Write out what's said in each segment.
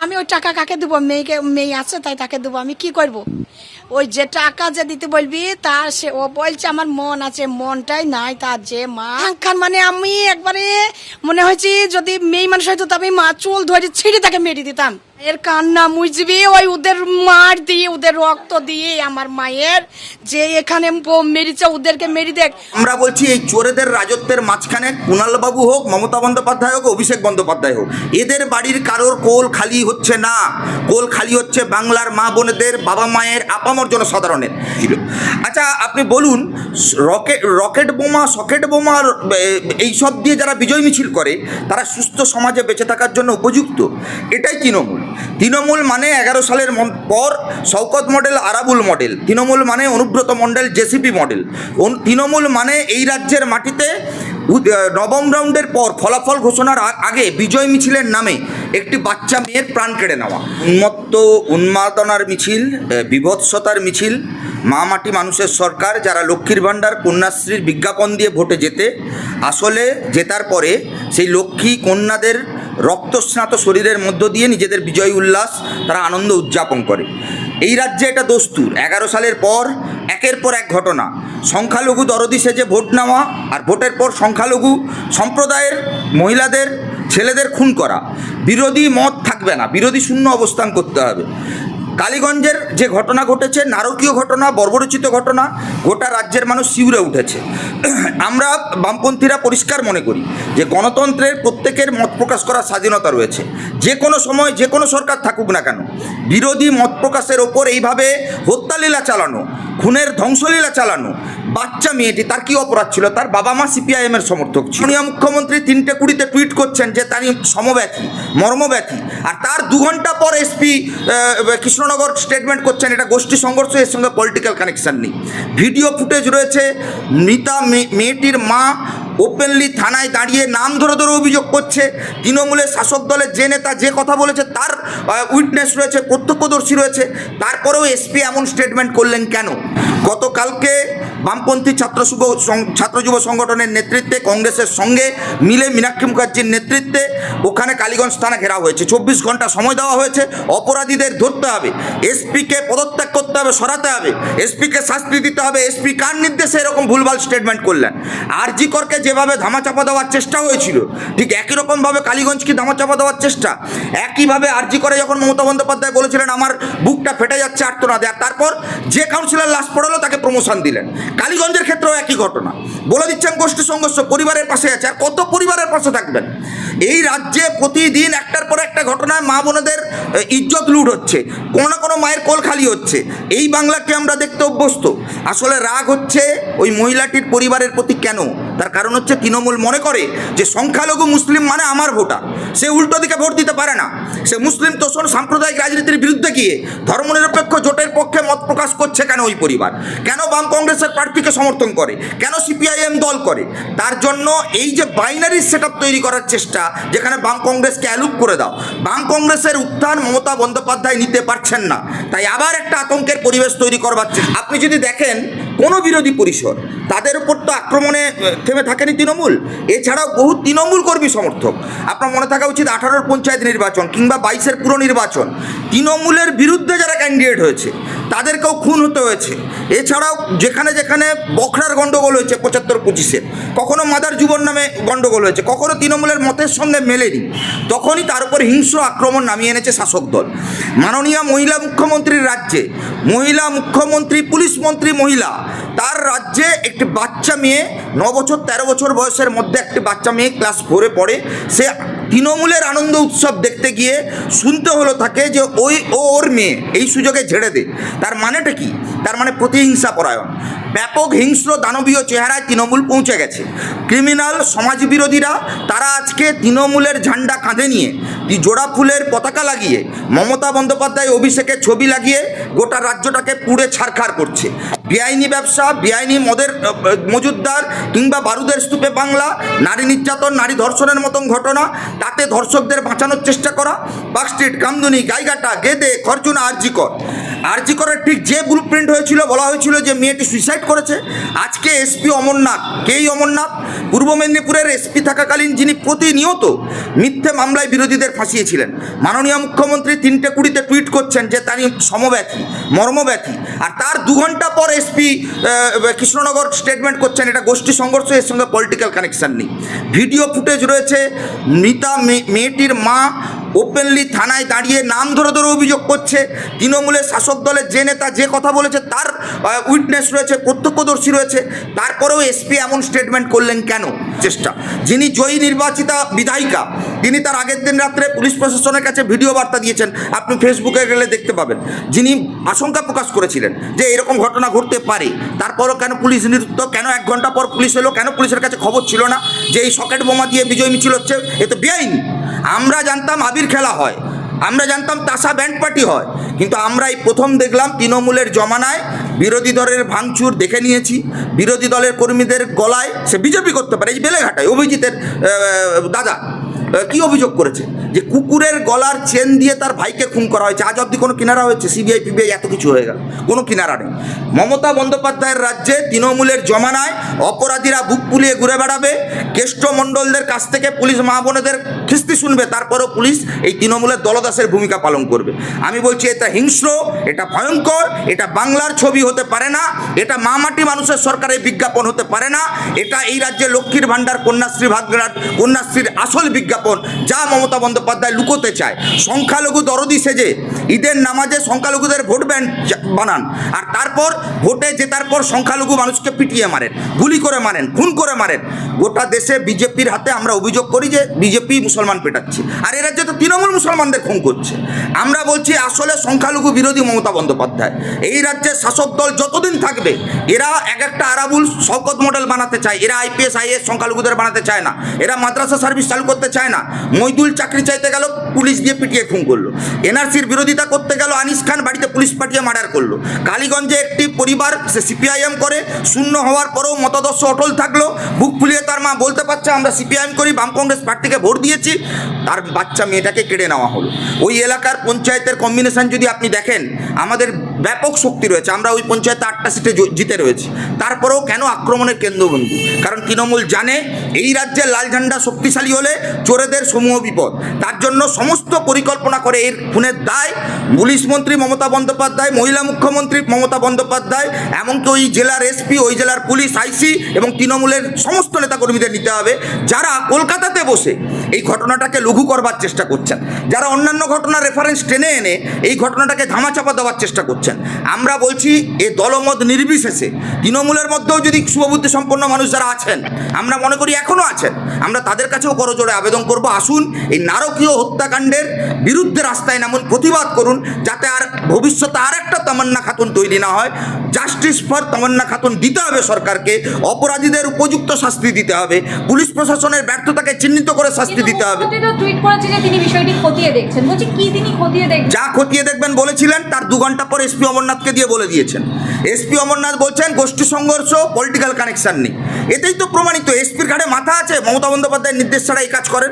আমি ওই টাকা কাকে দেবো? মেয়েকে, মেয়ে আছে, তাই তাকে দেবো। আমি কি করব? ওই যে টাকা যে দিতে বলবি, তা সে, ও বলছে আমার মন আছে, মনটাই নাই তার যে মা। মানে আমি একবারে মনে হয়েছি যদি মেয়ে মানুষ হয়তো তবে মা চুল ধরে ছিঁড়ে তাকে মেরে দিতাম। এর কান্না মুজবি, ওই ওদের মার দিয়ে, ওদের রক্ত দিয়ে আমার মায়ের যে এখানে মেরেছে, ওদেরকে মেরে দেখ। আমরা বলছি এই চোরেদের রাজত্বের মাঝখানে কুণালবাবু হোক, মমতা বন্দ্যোপাধ্যায় হোক, অভিষেক বন্দ্যোপাধ্যায় হোক, এদের বাড়ির কারোর কোল খালি হচ্ছে না। কোল খালি হচ্ছে বাংলার মা বোনেদের বাবা মায়ের আপামর জনসাধারণের। আচ্ছা আপনি বলুন, রকেট রকেট বোমা, সকেট বোমা এইসব দিয়ে যারা বিজয় মিছিল করে, তারা সুস্থ সমাজে বেঁচে থাকার জন্য উপযুক্ত? এটাই তৃণমূল। তৃণমূল মানে এগারো সালের পর শওকত মডেল, আরাবুল মডেল। তৃণমূল মানে অনুব্রত মণ্ডল, জেসিপি মডেল। তৃণমূল মানে এই রাজ্যের মাটিতে নবম রাউন্ডের পর ফলাফল ঘোষণার আগে বিজয় মিছিলের নামে একটি বাচ্চা মেয়ের প্রাণ কেড়ে নেওয়া। উন্মত্ত উন্মাদনার মিছিল বিভৎসতার মিছিল, মা মাটি মানুষের সরকার, যারা লক্ষ্মীর ভাণ্ডার, কন্যাশ্রীর বিজ্ঞাপন দিয়ে ভোটে যেতে আসলে জেতার পরে সেই লক্ষ্মী কন্যাদের রক্তস্নাত শরীরের মধ্য দিয়ে নিজেদের বিজয় উল্লাস, তারা আনন্দ উদযাপন করে। এই রাজ্যে এটা দস্তুর। এগারো সালের পর একের পর এক ঘটনা। সংখ্যালঘু দরদি সেজে ভোট নেওয়া আর ভোটের পর সংখ্যালঘু সম্প্রদায়ের মহিলাদের, ছেলেদের খুন করা। বিরোধী মত থাকবে না। বিরোধী শূন্য অবস্থান করতে হবে। কালীগঞ্জের যে ঘটনা ঘটেছে, নারকীয় ঘটনা, বর্বরচিত ঘটনা, গোটা রাজ্যের মানুষ শিউরে উঠেছে। আমরা বামপন্থীরা পরিষ্কার মনে করি যে গণতন্ত্রের প্রত্যেকের মত প্রকাশ করার স্বাধীনতা রয়েছে। যে কোনো সময়, যে কোনো সরকার থাকুক না কেন, বিরোধী মত প্রকাশের ওপর এইভাবে হত্যালীলা চালানো, খুনের ধ্বংসলীলা চালানো বাচ্চা মেয়েটি, তার কি অপরাধ ছিল? তার বাবা মা সিপিআইএম এর সমর্থক ছিল। মুখ্যমন্ত্রী তিনটে কুড়িতে টুইট করছেন যে তারই সমব্যথী, মর্মব্যথী। আর তার দু ঘণ্টা পর এসপি কৃষ্ণনগর স্টেটমেন্ট করছেন, এটা গোষ্ঠী সংঘর্ষ, এর সঙ্গে পলিটিক্যাল কানেকশন নেই। ভিডিও ফুটেজ রয়েছে, মৃতা মেয়েটির মা ওপেনলি থানায় দাঁড়িয়ে নাম ধরে ধরে অভিযোগ করছে, তৃণমূলের শাসক দলের যে নেতা যে কথা বলেছে, তার উইটনেস রয়েছে, প্রত্যক্ষদর্শী রয়েছে, তারপরেও এসপি এমন স্টেটমেন্ট করলেন কেন? গতকালকে বামপন্থী ছাত্র ছাত্র যুব সংগঠনের নেতৃত্বে, কংগ্রেসের সঙ্গে মিলে মীনাক্ষী মুখার্জির নেতৃত্বে ওখানে কালীগঞ্জ থানা ঘেরা হয়েছে। চব্বিশ ঘণ্টা সময় দেওয়া হয়েছে, অপরাধীদের ধরতে হবে, এসপিকে পদত্যাগ করতে হবে, সরাতে হবে, এসপিকে শাস্তি দিতে হবে, এসপি কার নির্দেশে এরকম ভুলভাল স্টেটমেন্ট করলেন? আরজি করকে যেভাবে ধামাচাপা দেওয়ার চেষ্টা হয়েছিল, ঠিক একই রকমভাবে কালীগঞ্জকে ধামাচাপা দেওয়ার চেষ্টা? একইভাবে আরজি করে যখন মমতা বন্দ্যোপাধ্যায় বলেছিলেন, আমার বুকটা ফেটে যাচ্ছে আর্তনাদে। আর তারপর যে কাউন্সিলর লাশ পড়ালো, তাকে প্রমোশন দিলেন। কালীগঞ্জের ক্ষেত্রেও একই ঘটনা। বলে দিচ্ছেন গোষ্ঠী সংঘর্ষ পরিবারের পাশে আছে। আর কত পরিবারের পাশে থাকবেন? এই রাজ্যে প্রতিদিন একটার পর একটা ঘটনায় মা বোনেদের ইজ্জত লুট হচ্ছে। কোনো না কোনো মায়ের কোল খালি হচ্ছে। এই বাংলাকে আমরা দেখতে অভ্যস্ত। আসলে রাগ হচ্ছে ওই মহিলাটির পরিবারের প্রতি কেন? তার কারণ হচ্ছে তৃণমূল মনে করে যে সংখ্যালঘু মুসলিম মানে আমার ভোটার। সে উল্টো দিকে ভোট দিতে পারে না। সে মুসলিম তোষণ সাম্প্রদায়িক রাজনীতির বিরুদ্ধে গিয়ে ধর্মনিরপেক্ষ জোটের পক্ষে মত প্রকাশ করছে কেন ওই পরিবার? কেন বাম কংগ্রেসের প্রার্থীকে সমর্থন করে? কেন সিপিআইএম দল করে? তার জন্য এই যে বাইনারি সেট তৈরি করার চেষ্টা, যেখানে বাম কংগ্রেসকে অ্যালুপ করে দাও, বাম কংগ্রেসের উত্থান মমতা বন্দ্যোপাধ্যায় নিতে পারছেন না। তাই আবার একটা আতঙ্কের পরিবেশ তৈরি করবার আপনি যদি দেখেন কোনো বিরোধী পরিষদ, তাদের উপর তো আক্রমণে থেমে থাকেনি তৃণমূল। এছাড়াও বহু তৃণমূল কর্মী সমর্থক। আপনার মনে থাকা উচিত আঠারোর পঞ্চায়েত নির্বাচন কিংবা বাইশের পুরো নির্বাচন তৃণমূলের বিরুদ্ধে যারা ক্যান্ডিডেট হয়েছে তাদেরকেও খুন হতে হয়েছে। এছাড়াও যেখানে যেখানে বখরার গণ্ডগোল হয়েছে পঁচাত্তর পঁচিশে কখনো মাদার যুবন নামে গণ্ডগোল হয়েছে, কখনো তৃণমূলের মতের সঙ্গে মেলেনি। তখনই তার উপর হিংস্র আক্রমণ নামিয়ে এনেছে শাসক দল। মাননীয় মহিলা মুখ্যমন্ত্রীর রাজ্যে, মহিলা মুখ্যমন্ত্রী, পুলিশ মন্ত্রী মহিলা, তার রাজ্যে একটি বাচ্চা মেয়ে ন বছর তেরো বছর বয়সের মধ্যে একটি বাচ্চা মেয়ে ক্লাস ফোরে পড়ে, সে তৃণমূলের আনন্দ উৎসব দেখতে গিয়ে শুনতে হলো তাকে যে ওই ও ওর মেয়ে, এই সুযোগে ঝেড়ে দে। তার মানেটা কি? তার মানে প্রতিহিংসা পরায়ণ ব্যাপক হিংস্র দানবীয় চেহারায় তৃণমূল পৌঁছে গেছে। ক্রিমিনাল সমাজবিরোধীরা তারা আজকে তৃণমূলের ঝান্ডা কাঁধে নিয়ে জোড়া ফুলের পতাকা লাগিয়ে মমতা বন্দ্যোপাধ্যায় অভিষেকের ছবি লাগিয়ে গোটা রাজ্যটাকে পুড়ে ছারখার করছে। বেআইনি ব্যবসা বেআইনি মদের আহ, মজুদদার কিংবা বারুদের স্তূপে বাংলা নারী নির্যাতন নারী ধর্ষণের মতন ঘটনা তাতে ধর্ষকদের বাঁচানোর চেষ্টা করা Park Street Kamduni Gaighata Gede Khorchuna RG Kar RG করার ঠিক যে ব্লু প্রিন্ট হয়েছিল, বলা হয়েছিল যে মেয়েটি সুইসাইড করেছে। আজকে এসপি অমরনাথ। কেই অমরনাথ? পূর্ব মেদিনীপুরের এসপি থাকাকালীন যিনি প্রতিনিয়ত মিথ্যে মামলায় বিরোধীদের ফাঁসিয়েছিলেন। মাননীয় মুখ্যমন্ত্রী তিনটে কুড়িতে টুইট করছেন যে তারই সমব্যথী, মর্মব্যথী। আর তার দু ঘণ্টা পর এসপি কৃষ্ণনগর স্টেটমেন্ট করছেন, এটা গোষ্ঠী সংঘর্ষ, এর সঙ্গে পলিটিক্যাল কানেকশন নেই। ভিডিও ফুটেজ রয়েছে, মৃতা মেয়েটির মা ওপেনলি থানায় দাঁড়িয়ে নাম ধরে ধরে অভিযোগ করছে। তৃণমূলের শাসক দলের যে নেতা যে কথা বলেছে, তার উইটনেস রয়েছে, প্রত্যক্ষদর্শী রয়েছে। তারপরেও এসপি এমন স্টেটমেন্ট করলেন কেন? চেষ্টা। যিনি জয়ী নির্বাচিতা বিধায়িকা, তিনি তার আগের দিন রাত্রে পুলিশ প্রশাসনের কাছে ভিডিও বার্তা দিয়েছেন। আপনি ফেসবুকে গেলে দেখতে পাবেন। যিনি আশঙ্কা প্রকাশ করেছিলেন যে এরকম ঘটনা ঘটতে পারে, তারপরও কেন পুলিশ নিরুত্ত, কেন এক ঘণ্টা পর পুলিশ এলো, কেন পুলিশের কাছে খবর ছিল না যে এই সকেট বোমা দিয়ে বিজয় মিছিল হচ্ছে, এ তো বেআইনি। আমরা জানতাম আবির খেলা হয়, আমরা জানতাম তাসা ব্যান্ড পার্টি হয়, কিন্তু আমরা এই প্রথম দেখলাম তৃণমূলের জমানায় বিরোধী দলের ভাঙচুর দেখে নিয়েছি, বিরোধী দলের কর্মীদের গলায় সে বিজেপি করতে পারে, এই বেলেঘাটায়, অভিজিতের দাদা। কি অভিযোগ করেছে? যে কুকুরের গলার চেন দিয়ে তার ভাইকে খুন করা হয়েছে। আজ অব্দি কোনো কিনারা হয়েছে? সিবিআই, পিবিআই, এত কিছু হয়ে গেল। কোনো কিনারা নেই। মমতা বন্দ্যোপাধ্যায়ের রাজ্যে তৃণমূলের জমানায় অপরাধীরা বুক ফুলিয়ে ঘুরে বেড়াবে। কেষ্টমণ্ডলদের কাছ থেকে পুলিশ মা বোনেদের খিস্তি শুনবে। তারপরেও পুলিশ এই তৃণমূলের দলদাসের ভূমিকা পালন করবে। আমি বলছি, এটা হিংস্র, এটা ভয়ঙ্কর, এটা বাংলার ছবি হতে পারে না, এটা মা মাটি মানুষের সরকারের বিজ্ঞাপন হতে পারে না, এটা এই রাজ্যে লক্ষ্মীর ভাণ্ডার, কন্যাশ্রী ভাগ্যরাট কন্যাশ্রীর আসল বিজ্ঞাপন যা মমতা বন্দ্যোপাধ্যায় লুকোতে চায়। সংখ্যালঘু দরদি সেজে ঈদের নামাজে সংখ্যালঘুদের ভোট ব্যান্ড বানান। আর তারপর ভোটে জেতার পর সংখ্যালঘু মানুষকে পিটিয়ে মারেন, গুলি করে মারেন, খুন করে মারেন। গোটা দেশে বিজেপির হাতে আমরা অভিযোগ করি যে বিজেপি মুসলমান পেটাচ্ছে। আর এ রাজ্যে তো তৃণমূল মুসলমানদের খুন করছে। আমরা বলছি আসলে সংখ্যালঘু বিরোধী মমতা বন্দ্যোপাধ্যায়। এই রাজ্যের শাসক দল যতদিন থাকবে, এরা এক একটা আরাবুল শওকত মডেল বানাতে চায়। এরা আইপিএস আইএস সংখ্যালঘুদের বানাতে চায় না। এরা মাদ্রাসা সার্ভিস চালু করতে চায় না। মইদুল চাকরি চাইতে গেল, পুলিশ দিয়ে পিটিয়ে খুন করল। এনআরসির বিরোধিতা করতে গেল, আনিস খান বাড়িতে পুলিশ পাঠিয়ে মার্ডার কালীগঞ্জে একটি পরিবার, সে সিপিআইএম করে, শূন্য হওয়ার পরেও মতাদর্শ অটল থাকল। বুক ফুলিয়ে তার মা বলতে পারছে, আমরা সিপিআইএম করি, বাম কংগ্রেস পার্টিকে ভোট দিয়েছি। তার বাচ্চা মেয়েটাকে কেড়ে নেওয়া হলো। ওই এলাকার পঞ্চায়েতের কম্বিনেশন যদি আপনি দেখেন, আমাদের ব্যাপক শক্তি রয়েছে। আমরা ওই পঞ্চায়েতে আটটা সিটে জিতে রয়েছি। তারপরেও কেন আক্রমণের কেন্দ্রবিন্দু? কারণ তৃণমূল জানে এই রাজ্যে লাল ঝান্ডা শক্তিশালী হলে চোরেদের সমূহ বিপদ। তার জন্য সমস্ত পরিকল্পনা করে এর খুনের দায় পুলিশ মন্ত্রী মমতা বন্দ্যোপাধ্যায়, মহিলা মুখ্যমন্ত্রী মমতা বন্দ্যোপাধ্যায়, এমনকি ওই জেলার এসপি, ওই জেলার পুলিশ, আইসি এবং তৃণমূলের সমস্ত নেতাকর্মীদের নিতে হবে। যারা কলকাতাতে বসে এই ঘটনাটাকে লঘু করবার চেষ্টা করছেন, যারা অন্যান্য ঘটনার রেফারেন্স টেনে এনে এই ঘটনাটাকে ধামাচাপা দেওয়ার চেষ্টা করছেন আমরা বলছি এ দলমত নির্বিশেষে তৃণমূলের মধ্যেও যদি শুভবুদ্ধি সম্পন্ন মানুষ যারা আছেন আমরা মনে করি এখনও আছেন আমরা তাদের কাছেও করজোড়ে আবেদন করব। আসুন এই নারকীয় হত্যাকাণ্ডের বিরুদ্ধে রাস্তায় নামুন প্রতিবাদ করুন যাতে আর ভবিষ্যতে আর একটা তামান্না খাতুন তৈরি না হয়। জাস্টিস ফর তামান্না খাতুন দিতে হবে সরকারকে অপরাধীদের উপযুক্ত শাস্তি দিতে হবে পুলিশ প্রশাসনের ব্যর্থতাকে চিহ্নিত করে শাস্তি দিতে হবে। যা খতিয়ে দেখবেন বলেছিলেন তার দু ঘণ্টা পর এসপি অমরনাথকে দিয়ে বলে দিয়েছেন। এসপি অমরনাথ বলছেন, গোষ্ঠী সংঘর্ষ পলিটিক্যাল কানেকশান নেই। এতেই তো প্রমাণিত, এসপির ঘাড়ে মাথা আছে, মমতা বন্দ্যোপাধ্যায়ের নির্দেশ ছাড়া এই কাজ করেন।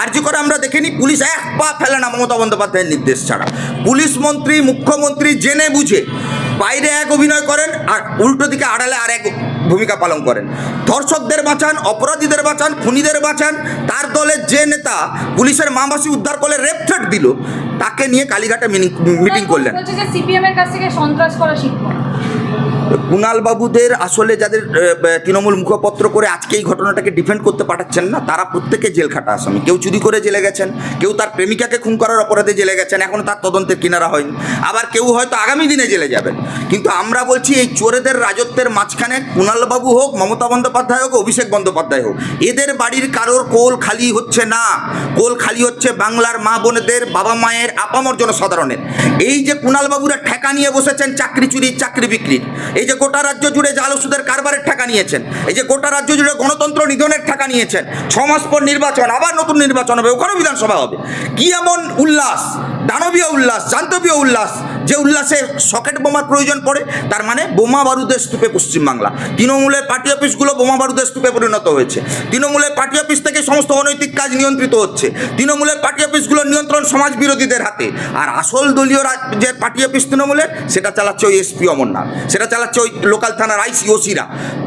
আর যে করে আমরা দেখিনি, পুলিশ এক পা ফেলে না মমতা বন্দ্যোপাধ্যায়ের নির্দেশ ছাড়া। পুলিশ মন্ত্রী, মুখ্যমন্ত্রী জেনে বুঝে বাইরে এক অভিনয় করেন, আর উল্টো দিকে আড়ালে আর এক ভূমিকা পালন করেন। ধর্ষকদের বাঁচান অপরাধীদের বাঁচান খুনিদের বাঁচান তার দলের যে নেতা পুলিশের মামাসি উদ্ধার করলে রেপ থ্রেট দিল তাকে নিয়ে কালীঘাটে মিটিং করলেন। করা কুণাল বাবুদের আসলে যাদের তৃণমূল মুখপত্র করে আজকে এই ঘটনাটাকে ডিফেন্ড করতে পাঠাচ্ছেন না তারা প্রত্যেকে জেল খাটা আসামি। কেউ চুরি করে জেলে গেছেন কেউ তার প্রেমিকাকে খুন করার অপরাধে জেলে গেছেন এখনও তার তদন্তের কিনারা হয়নি। আবার কেউ হয়তো আগামী দিনে জেলে যাবেন। কিন্তু আমরা বলছি এই চোরেদের রাজত্বের মাঝখানে কুণালবাবু হোক, মমতা বন্দ্যোপাধ্যায় হোক, অভিষেক বন্দ্যোপাধ্যায় হোক, এদের বাড়ির কারোর কোল খালি হচ্ছে না। কোল খালি হচ্ছে বাংলার মা বোনেদের বাবা মায়ের আপামর জনসাধারণের। এই যে কুণালবাবুরা ঠেকা নিয়ে বসেছেন চাকরি চুরি, চাকরি বিক্রির, এই যে গোটা রাজ্য জুড়ে জাল ওষুধের কারবারের ঠেকা নিয়েছেন, এই যে গোটা রাজ্য জুড়ে গণতন্ত্র নিধনের ঠেকা নিয়েছেন ছ মাস পর নির্বাচন, আবার নতুন নির্বাচন হবে, ওখানেও বিধানসভা হবে। কি এমন উল্লাস, দানবীয় উল্লাস, জান্তবীয় উল্লাস যে উল্লাসে সকেট বোমার প্রয়োজন পড়ে, তার মানে বোমা বারুদের স্তূপে পশ্চিমবাংলা। তৃণমূলের পার্টি অফিসগুলো বোমা বারুদের স্তূপে পরিণত হয়েছে। তৃণমূলের পার্টি অফিস থেকে সমস্ত অনৈতিক কাজ নিয়ন্ত্রিত হচ্ছে। তৃণমূলের পার্টি অফিসগুলো নিয়ন্ত্রণ সমাজ বিরোধীদের হাতে। আর আসল দলীয় যে পার্টি অফিস তৃণমূলের সেটা চালাচ্ছে ওই এসপি অমরনাথ। সেটা চালাচ্ছে ওই লোকাল থানার আইসি ওসিরা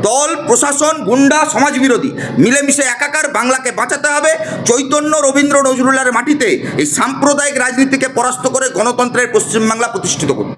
দল, প্রশাসন, গুন্ডা, সমাজ বিরোধী, মিলেমিশে একাকার বাংলাকে বাঁচাতে হবে। চৈতন্য রবীন্দ্র নজরুলের মাটিতে এই সাম্প্রদায়িক রাজনীতিকে পরাস্ত করে গণতন্ত্রের পশ্চিমবাংলা প্রতিষ্ঠিত করতে।